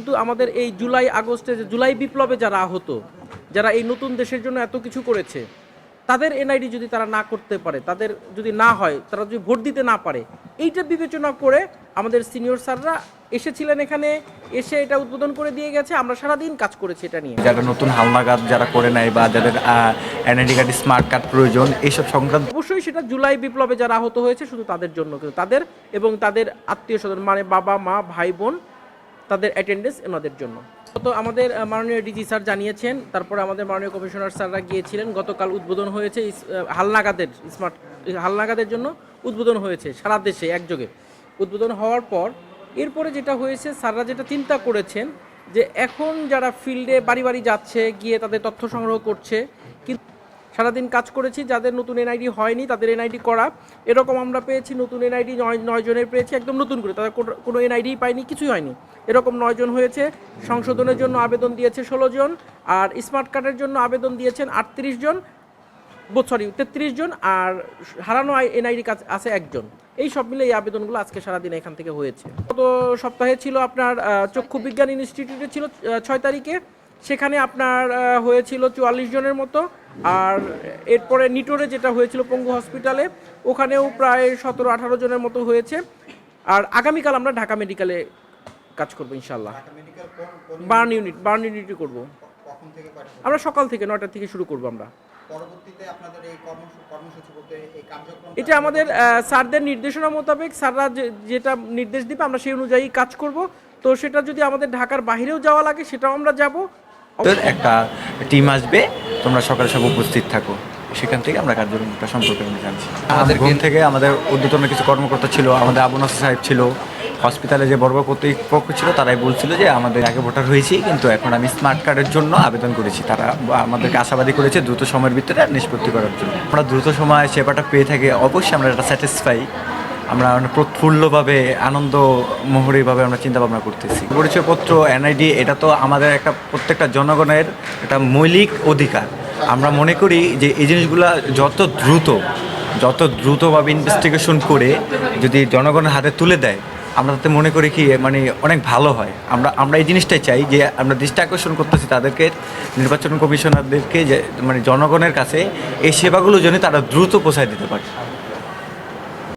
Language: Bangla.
কিন্তু আমাদের এই জুলাই আগস্টে যে জুলাই বিপ্লবে যারা আহত যারা এই নতুন দেশের জন্য এত কিছু করেছে তাদের এনআইডি যদি তারা না করতে পারে তাদের যদি না হয় তারা যদি ভোট দিতে না পারে এইটা বিবেচনা করে আমাদের সিনিয়র স্যাররা এসেছিলেন এখানে এসে এটা উদ্বোধন করে দিয়ে গেছে আমরা সারাদিন কাজ করেছি এটা নিয়ে। যারা নতুন হালনাগাদ যারা করে নেয় বা যাদের এনআইডি কার্ড স্মার্ট কার্ড প্রয়োজন এইসব সংক্রান্ত অবশ্যই সেটা জুলাই বিপ্লবে যারা আহত হয়েছে শুধু তাদের জন্য কিন্তু তাদের এবং তাদের আত্মীয় স্বজন মানে বাবা মা ভাই বোন তাদের অ্যাটেন্ডেন্স এনাদের জন্য। তো আমাদের মাননীয় ডিজি স্যার জানিয়েছেন, তারপরে আমাদের মাননীয় কমিশনার স্যাররা গিয়েছিলেন, গতকাল উদ্বোধন হয়েছে হালনাগাদের স্মার্ট হালনাগাদের জন্য উদ্বোধন হয়েছে সারা দেশে একযোগে। উদ্বোধন হওয়ার পর, এরপরে যেটা হয়েছে স্যাররা যেটা চিন্তা করেছেন যে এখন যারা ফিল্ডে বাড়ি বাড়ি যাচ্ছে, গিয়ে তাদের তথ্য সংগ্রহ করছে, কিন্তু সারাদিন কাজ করেছি, যাদের নতুন এনআইডি হয়নি তাদের এনআইডি করা। এরকম আমরা পেয়েছি, নতুন এনআইডি নয় নয় জনের পেয়েছি, একদম নতুন করে। তাদের কোনো- এনআইডি পাইনি, কিছুই হয়নি। এরকম নয় জন হয়েছে, সংশোধনের জন্য আবেদন দিয়েছে ষোলো জন, আর স্মার্ট কার্ডের জন্য আবেদন দিয়েছেন আটত্রিশ জন সরি, তেত্রিশ জন, আর হারানো এনআইডি কাজ আছে একজন এই সব মিলে এই আবেদনগুলো আজকে সারাদিন এখান থেকে হয়েছে। গত সপ্তাহে ছিল আপনার চক্ষু বিজ্ঞান ইনস্টিটিউটে ছিল ছয় তারিখে। সেখানে আপনার হয়েছিল চুয়াল্লিশ জনের মতো। আর এরপরে নিটোরে যেটা হয়েছিল পঙ্গু হসপিটালে ওখানেও প্রায় সতেরো আঠারো জনের মতো হয়েছে। আর আগামীকাল আমরা ঢাকা মেডিকেলে কাজ করব ইনশাল্লাহ বার্ন ইউনিট বার্ন ইউনিটই করব। আমরা সকাল থেকে নয়টা থেকে শুরু করব আমরা। এটা আমাদের স্যারদের নির্দেশনা মোতাবেক স্যাররা যেটা নির্দেশ দিবে আমরা সেই অনুযায়ী কাজ করব। তো সেটা যদি আমাদের ঢাকার বাইরেও যাওয়া লাগে সেটাও আমরা যাব। একটা টিম আসবে তোমরা সকালে সব উপস্থিত থাকো। সেখান থেকে আমরা কার্যক্রমটা সম্পর্কে আমি জানছি। আমাদের ঘুম থেকে আমাদের ঊর্ধ্বতন কিছু কর্মকর্তা ছিল আমাদের আবু নাসর সাহেব ছিল। হসপিটালে যে বড় বড় কর্তৃপক্ষ ছিল তারাই বলছিল যে আমাদের আগে ভোটার হয়েছি কিন্তু এখন আমি স্মার্ট কার্ডের জন্য আবেদন করেছি। তারা আমাদেরকে আশাবাদী করেছে দ্রুত সময়ের ভিতরে নিষ্পত্তি করার জন্য। আমরা দ্রুত সময় সেবাটা পেয়ে থাকি। অবশ্যই আমরা এটা স্যাটিসফাই আমরা প্রফুল্লভাবে আনন্দ মোহরিভাবে আমরা চিন্তা ভাবনা করতেছি। পরিচয়পত্র এনআইডি এটা তো আমাদের একটা প্রত্যেকটা জনগণের একটা মৌলিক অধিকার। আমরা মনে করি যে এই জিনিসগুলো যত দ্রুত, যত দ্রুতভাবে ইনভেস্টিগেশন করে যদি জনগণের হাতে তুলে দেয়, আমরা তাতে মনে করি কি মানে অনেক ভালো হয়। আমরা আমরা এই জিনিসটাই চাই যে আমরা দৃষ্টি আকর্ষণ করতেছি তাদেরকে, নির্বাচন কমিশনারদেরকে যে মানে জনগণের কাছে এই সেবাগুলো যেন তারা দ্রুত পৌঁছায় দিতে পারে।